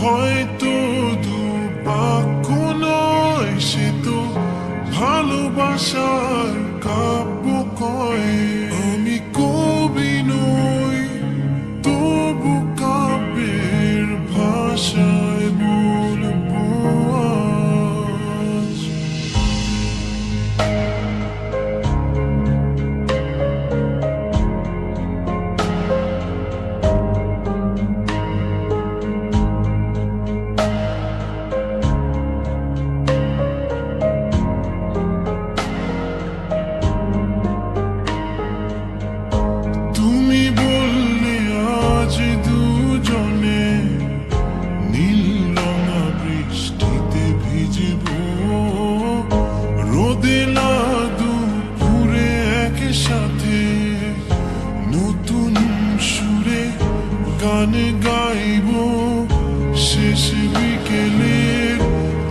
হয়তো দু বা কোনো সে তো ভালোবাসার গান গাইব শেষ বিকেলের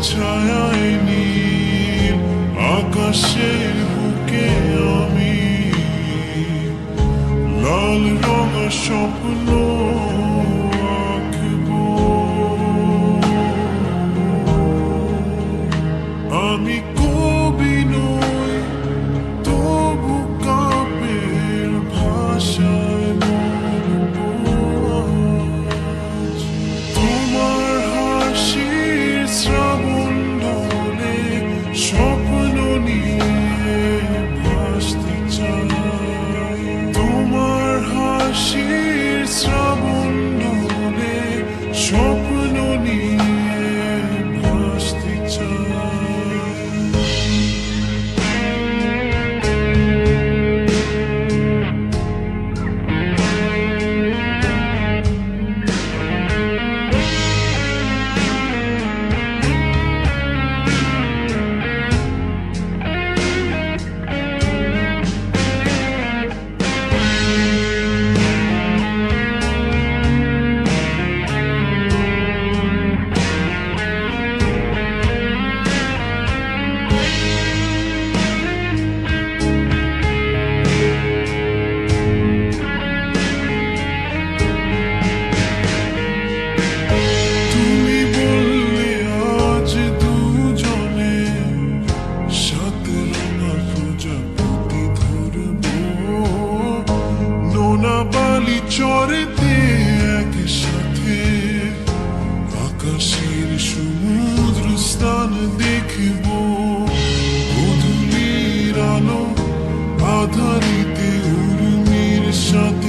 ছায়ায় নীল আকাশের বুকে আমি। লাল রঙ স্বপ্ন রাধারীতি উর্মির সাথে